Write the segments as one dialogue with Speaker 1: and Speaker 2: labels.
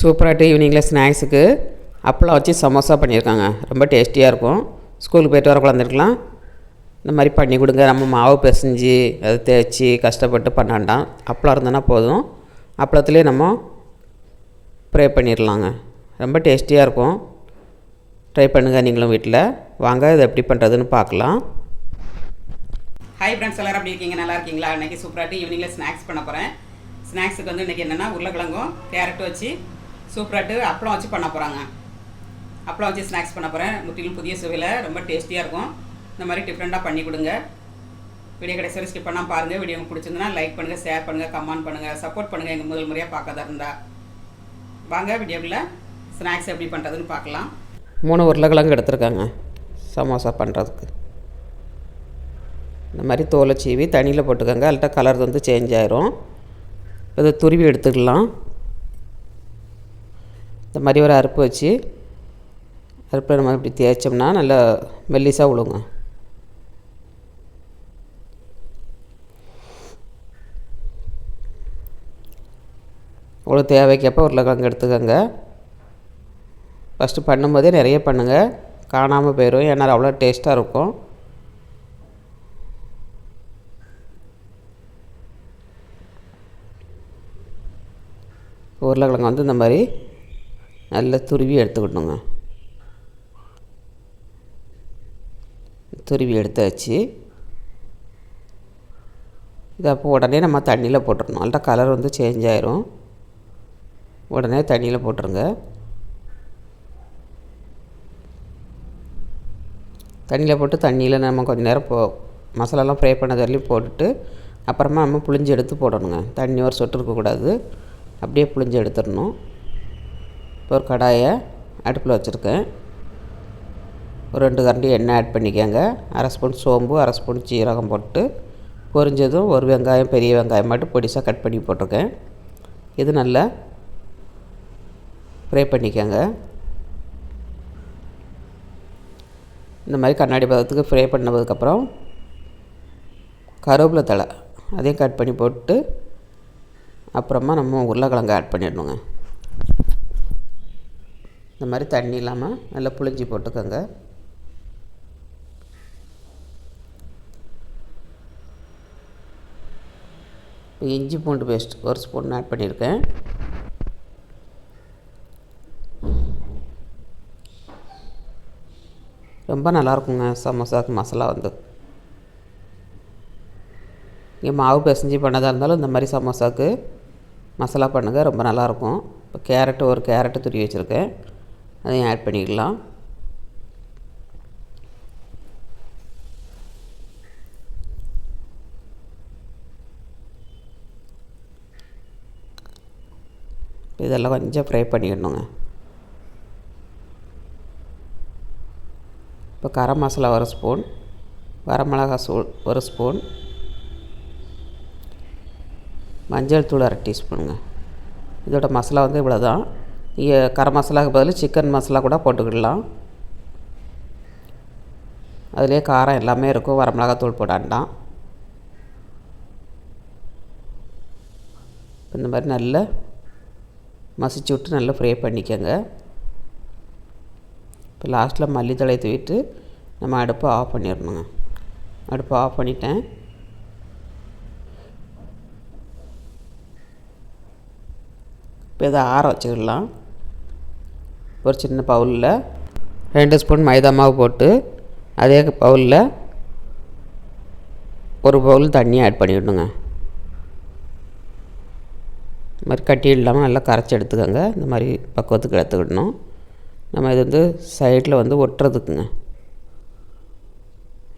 Speaker 1: சூப்பராகிட்டு ஈவினிங்கில் ஸ்நாக்ஸுக்கு அப்பளம் வச்சு சமோசா பண்ணியிருக்காங்க. ரொம்ப டேஸ்டியாக இருக்கும். ஸ்கூலுக்கு போயிட்டு வர குழந்தைருக்கலாம் இந்த மாதிரி பண்ணி கொடுங்க. நம்ம மாவு பிசைஞ்சு அதை தேய்ச்சி கஷ்டப்பட்டு பண்ண வேண்டாம் அப்பளம் இருந்தோன்னா போதும். அப்பளத்துலேயே நம்ம ப்ரே பண்ணிடலாங்க ரொம்ப டேஸ்டியாக இருக்கும். ட்ரை பண்ணுங்கள் நீங்களும் வீட்டில் வாங்க இது எப்படி பண்ணுறதுன்னு பார்க்கலாம்.
Speaker 2: ஹாய் ஃப்ரெண்ட்ஸ் எல்லோரும் அப்படி இருக்கீங்க? நல்லா இருக்கீங்களா? இன்றைக்கி சூப்பராட்டி ஈவினிங்கில் ஸ்நாக்ஸ் பண்ண போகிறேன் ஸ்நாக்ஸுக்கு வந்து இன்றைக்கி என்னென்னா உருளைக்கிழங்கும் கேரட்டும் வச்சு சூப்பராட்டு அப்பளம் வச்சு பண்ண போகிறாங்க அப்பளம் வச்சு ஸ்நாக்ஸ் பண்ண போகிறேன் முற்றிலும் புதிய சுவையில். ரொம்ப டேஸ்டியாக இருக்கும். இந்த மாதிரி டிஃப்ரெண்ட்டாக பண்ணி கொடுங்க. வீடியோ கடைசி வரை ஸ்கிப் பண்ணால் பாருங்கள் வீடியோ உங்களுக்கு பிடிச்சிருந்தனா லைக் பண்ணுங்கள் ஷேர் பண்ணுங்கள் கமெண்ட் பண்ணுங்கள் சப்போர்ட் பண்ணுங்கள் எங்கள் முதல் முறையாக பார்க்காதா இருந்தால் வாங்க வீடியோக்குள்ள ஸ்நாக்ஸ் எப்படி பண்ணுறதுன்னு பார்க்கலாம்.
Speaker 1: மூணு உருளைக்கிழங்கு எடுத்துருக்காங்க. சமோசா பண்ணுறதுக்கு இந்த மாதிரி தோலை சீவி தண்ணியில் போட்டுக்கோங்க. அல்ட்டா கலர் வந்து சேஞ்ச் ஆயிரும். இதை துருவி எடுத்துக்கலாம். இந்த மாதிரி ஒரு அறுப்பு வச்சு அறுப்பில் நம்ம இப்படி தேய்ச்சோம்னா நல்லா மெல்லிசாக விழுங்க உங்களுக்கு தேவைக்கப்போ உருளைக்கிழங்கு எடுத்துக்கோங்க. ஃபஸ்ட்டு பண்ணும்போதே நிறைய பண்ணுங்கள் காணாமல் போயிடும் ஏன்னா அவ்வளோ டேஸ்ட்டாக இருக்கும். உருளைக்கிழங்கு வந்து இந்த மாதிரி நல்லா துருவி எடுத்துக்கிட்டோங்க துருவி எடுத்தாச்சு. இதை அப்போ உடனே நம்ம தண்ணியில் போட்டுடணும். நல்லா கலர் வந்து சேஞ்ச் ஆயிரும். உடனே தண்ணியில் போட்டுருங்க. தண்ணியில் போட்டு தண்ணியில் நம்ம கொஞ்சம் நேரம் போ மசாலாலாம் ஃப்ரை பண்ணது வரையிலும் போட்டுட்டு அப்புறமா நம்ம புளிஞ்சு எடுத்து போடணுங்க. தண்ணி ஒரு சொட்டு இருக்கக்கூடாது. அப்படியே புளிஞ்சு எடுத்துடணும். இப்போ ஒரு கடாயை அடுப்பில் வச்சுருக்கேன். ஒரு ரெண்டு கரண்டி எண்ணெய் ஆட் பண்ணிக்கோங்க. அரை ஸ்பூன் சோம்பு அரை ஸ்பூன் சீரகம் போட்டு பொரிஞ்சதும் ஒரு வெங்காயம் பெரிய வெங்காயம் மட்டும் பொடிசாக கட் பண்ணி போட்டிருக்கேன். இது நல்லா ஃப்ரை பண்ணிக்கோங்க. இந்த மாதிரி கண்ணாடி பதத்துக்கு ஃப்ரை பண்ணதுக்கப்புறம் கருவேப்பிலை தழை அதையும் கட் பண்ணி போட்டு அப்புறமா நம்ம உருளைக்கிழங்கு ஆட் பண்ணிடணுங்க. இந்த மாதிரி தண்ணி இல்லாமல் நல்லா புளிஞ்சி போட்டுக்கோங்க. இப்போ இஞ்சி பூண்டு பேஸ்ட் ஒரு ஸ்பூன் ஆட் பண்ணியிருக்கேன். ரொம்ப நல்லாயிருக்குங்க சமோசாக்கு மசாலா வந்து. இங்கே மாவு பிசைஞ்சு பண்ணதாக இருந்தாலும் இந்த மாதிரி சமோசாவுக்கு மசாலா பண்ணுங்கள் ரொம்ப நல்லாயிருக்கும் இப்போ கேரட்டு ஒரு கேரட்டு துரி வச்சுருக்கேன். அதையும் ஆட் பண்ணிக்கலாம். இதெல்லாம் கொஞ்சம் ஃப்ரை பண்ணிக்கணுங்க. இப்போ கரம் மசாலா ஒரு ஸ்பூன் வரமிளகா சூள் ஒரு ஸ்பூன் மஞ்சள் தூள் அரை டீஸ்பூனுங்க இதோட மசாலா வந்து இவ்வளோ தான் கரம் மசாலாவுக்கு பதில் சிக்கன் மசாலா கூட போட்டுக்கிடலாம். அதிலே காரம் எல்லாமே இருக்கும். வரமிளகாத்தூள் போடாண்டாம் இந்த மாதிரி நல்லா மசிச்சு விட்டு நல்லா ஃப்ரை பண்ணிக்கோங்க. இப்போ லாஸ்ட்டில் மல்லித்தழை தூவிட்டு நம்ம அடுப்பை ஆஃப் பண்ணிடணுங்க. அடுப்பை ஆஃப் பண்ணிட்டேன். இப்போ இதை ஆற வச்சுக்கிடலாம். ஒரு சின்ன பவுலில் ரெண்டு ஸ்பூன் மைதா மாவு போட்டு அதே பவுலில் ஒரு பவுல் தண்ணி ஆட் பண்ணிவிடுங்க இந்த மாதிரி கட்டி இல்லாமல் நல்லா கரைச்சி எடுத்துக்கோங்க. இந்த மாதிரி பக்குவத்துக்கு எடுத்துக்கிடணும். நம்ம இது வந்து சைடில் வந்து ஒட்டுறதுக்குங்க.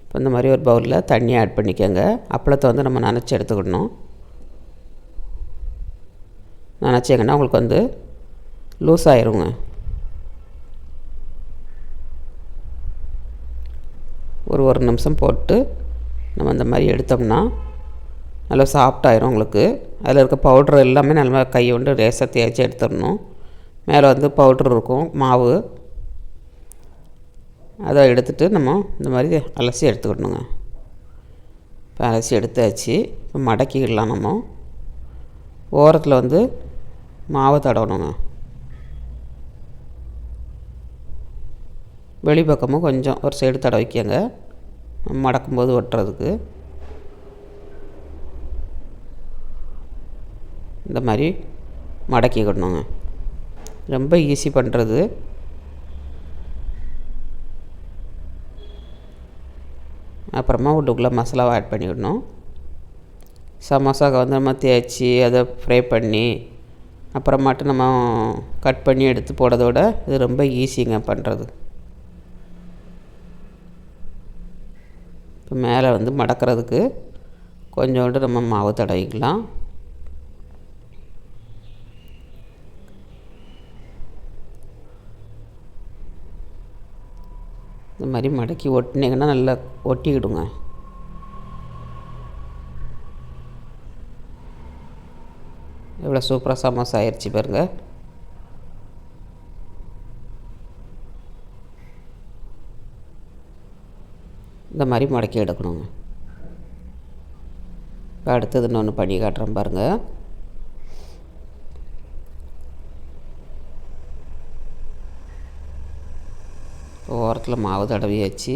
Speaker 1: இப்போ இந்த மாதிரி ஒரு பவுலில் தண்ணி ஆட் பண்ணிக்கோங்க. அப்பளத்தை வந்து நம்ம நனைச்சி எடுத்துக்கிடணும். நினச்சிங்கன்னா உங்களுக்கு வந்து லூஸ் ஆயிருங்க. ஒரு ஒரு நிமிஷம் போட்டு நம்ம இந்த மாதிரி எடுத்தோம்னா நல்லா சாஃப்டாயிரும் உங்களுக்கு. அதில் இருக்க பவுட்ரு எல்லாமே நல்லா கையை கொண்டு ரேசாக தேய்ச்சி எடுத்துடணும். மேலே வந்து பவுட்ரு இருக்கும் மாவு. அதை எடுத்துகிட்டு நம்ம இந்த மாதிரி அலசி எடுத்துக்கிடணுங்க இப்போ அலசி எடுத்தாச்சு. இப்போ மடக்கிடலாம் நம்ம. ஓரத்தில் வந்து மாவை தடவணுங்க. வெளிப்பக்கமும் கொஞ்சம் ஒரு சைடு தடவிக்கங்க. மடக்கும்போது ஒட்டுறதுக்கு. இந்த மாதிரி மடக்கிக்கிடணுங்க ரொம்ப ஈஸி பண்ணுறது அப்புறமா உள்ளுக்குள்ளே மசாலாவை ஆட் பண்ணிவிடணும் சமோசாவுக்கு வந்து நம்ம தேய்ச்சி அதை ஃப்ரை பண்ணி அப்புறமாட்டு நம்ம கட் பண்ணி எடுத்து போடுறதோட இது ரொம்ப ஈஸிங்க பண்ணுறது இப்போ மேலே வந்து மடக்கிறதுக்கு கொஞ்சோண்டு நம்ம மாவு தடவிக்கலாம். இந்த மாதிரி மடக்கி ஒட்டினீங்கன்னா நல்லா ஒட்டிக்கிடுங்க. எவ்வளோ சூப்பராக சமோசா ஆயிடுச்சு பாருங்கள் மாதிரி மடக்கி எடுக்கணுங்க. இப்போ அடுத்தது இன்னொன்று பண்ணி காட்டுறேன் பாருங்கள் ஓரத்தில் மாவு தடவி வச்சு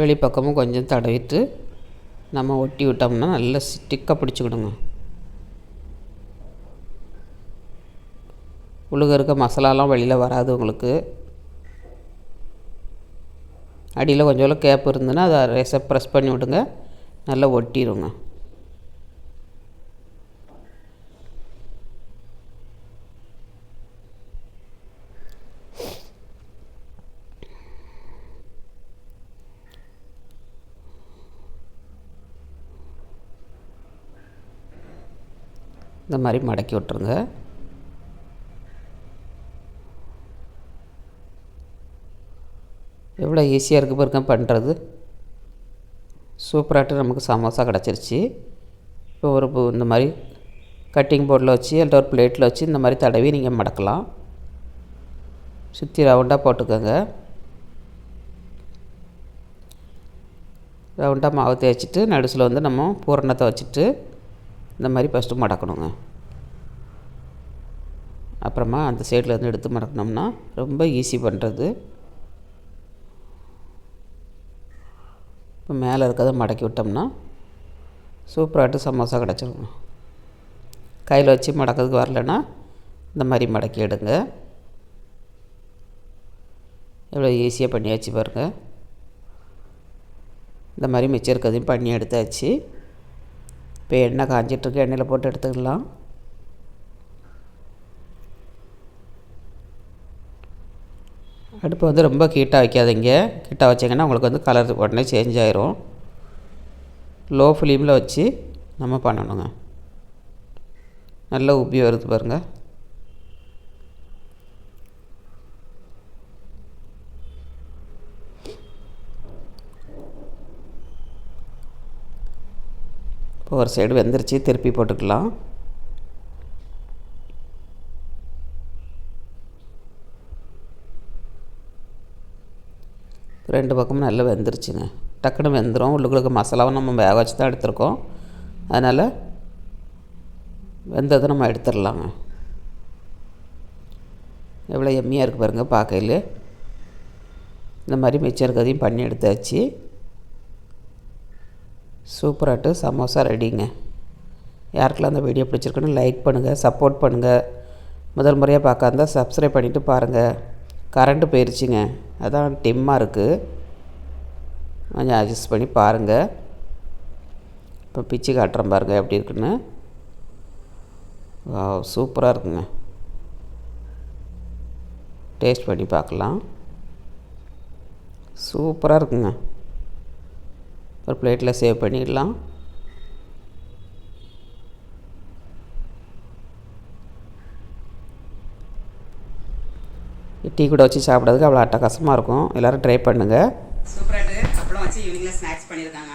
Speaker 1: வெளிப்பக்கமும் கொஞ்சம் தடவிட்டு நம்ம ஒட்டி விட்டோம்னா நல்லா ஸ்டிக்காக பிடிச்சிக்கிடுங்க. உள்ளுக இருக்க மசாலாலாம் வெளியில் வராது உங்களுக்கு. அடியில் கொஞ்சம் கேப் இருந்ததுன்னா அதை ரேசை ப்ரெஸ் பண்ணி விடுங்க. நல்லா ஒட்டிடுங்க இந்த மாதிரி மடக்கி விட்ருங்க எவ்வளோ ஈஸியாக இருக்குது பாருங்க பண்ணுறது சூப்பராகிட்டு நமக்கு சமோசா கிடச்சிருச்சு. இப்போ ஒரு இந்த மாதிரி கட்டிங் போர்டில் வச்சு இல்லை ஒரு பிளேட்டில் வச்சு இந்த மாதிரி தடவி நீங்கள் மடக்கலாம். சுற்றி ரவுண்டாக போட்டுக்கோங்க. ரவுண்டாக மாவு தேய்ச்சிட்டு நடுசில் வந்து நம்ம பூரணத்தை வச்சுட்டு இந்த மாதிரி ஃபஸ்ட்டு மடக்கணுங்க. அப்புறமா அந்த சைடில் இருந்து எடுத்து மடக்கணும்னா ரொம்ப ஈஸி பண்ணுறது இப்போ மேலே இருக்கிறத மடக்கி விட்டோம்னா சூப்பராகிட்டு சமோசா கிடச்சிருங்க கையில் வச்சு மடக்கிறதுக்கு வரலன்னா இந்த மாதிரி மடக்கி எடுங்க. எவ்வளோ ஈஸியாக பண்ணியாச்சு பாருங்கள் இந்த மாதிரி மிச்சம் இருக்கிறதையும் பண்ணி எடுத்தாச்சு. இப்போ எண்ணெய் காஞ்சிட்ருக்கு எண்ணெயில் போட்டு எடுத்துக்கலாம். அடுப்பு வந்து ரொம்ப ஹீட்டாக வைக்காதீங்க. ஹீட்டாக வச்சிங்கன்னா உங்களுக்கு வந்து கலர் உடனே சேஞ்ச் ஆயிரும். லோ ஃப்ளேமில் வச்சு நம்ம பண்ணணுங்க. நல்லா உப்பி வருது பாருங்கள் இப்போ ஒரு சைடு வெந்துருச்சு திருப்பி போட்டுக்கலாம். ரெண்டு பக்கமும் நல்லா வெந்துருச்சுங்க. டக்குன்னு வெந்துடும் உள்ளுக்குள்ள மசாலாவும் நம்ம வேக வச்சு தான் எடுத்திருக்கோம். அதனால் வெந்ததை நம்ம எடுத்துடலாங்க. எவ்வளோ எம்மியாக இருக்குது பாருங்கள் பார்க்கையில். இந்த மாதிரி மிச்சம் இருக்கிறதையும் பண்ணி எடுத்தாச்சு. சூப்பராட்டு சமோசா ரெடிங்க. யாருக்கெல்லாம் அந்த வீடியோ பிடிச்சிருக்குன்னு லைக் பண்ணுங்கள் சப்போர்ட் பண்ணுங்கள் முதல் முறையாக பார்க்காந்தா சப்ஸ்கிரைப் பண்ணிவிட்டு பாருங்கள் கரண்ட்டு போயிடுச்சுங்க அதான் டிம்மாக இருக்குது கொஞ்சம் அட்ஜஸ்ட் பண்ணி பாருங்கள் இப்போ பிச்சு காட்டுறேன் பாருங்கள் எப்படி இருக்குன்னு. சூப்பராக இருக்குங்க. டேஸ்ட் பண்ணி பார்க்கலாம். சூப்பராக இருக்குங்க. ஒரு பிளேட்டில் சேவ் பண்ணிடலாம். டீ கூட வச்சு சாப்பிட்றதுக்கு அவ்வளோ அட்டகாசமாக இருக்கும். எல்லோரும் ட்ரை பண்ணுங்கள்
Speaker 2: சூப்பராட்டு அப்பளம் வச்சு ஈவினிங்கில் ஸ்நாக்ஸ் பண்ணியிருக்காங்க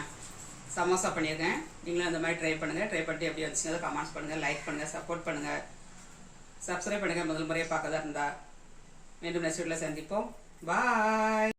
Speaker 2: சமோசா பண்ணியிருக்கேன் நீங்களும் அந்த மாதிரி ட்ரை பண்ணுங்கள் ட்ரை பண்ணிட்டு எப்படி வந்துச்சுங்க கமெண்ட்ஸ் பண்ணுங்கள் லைக் பண்ணுங்கள் சப்போர்ட் பண்ணுங்கள் சப்ஸ்கிரைப் பண்ணுங்கள் முதல் முறையாக பார்க்கதா இருந்தால் மீண்டும் நெக்ஸ்ட் வீட்டில் சந்திப்போம். பாய்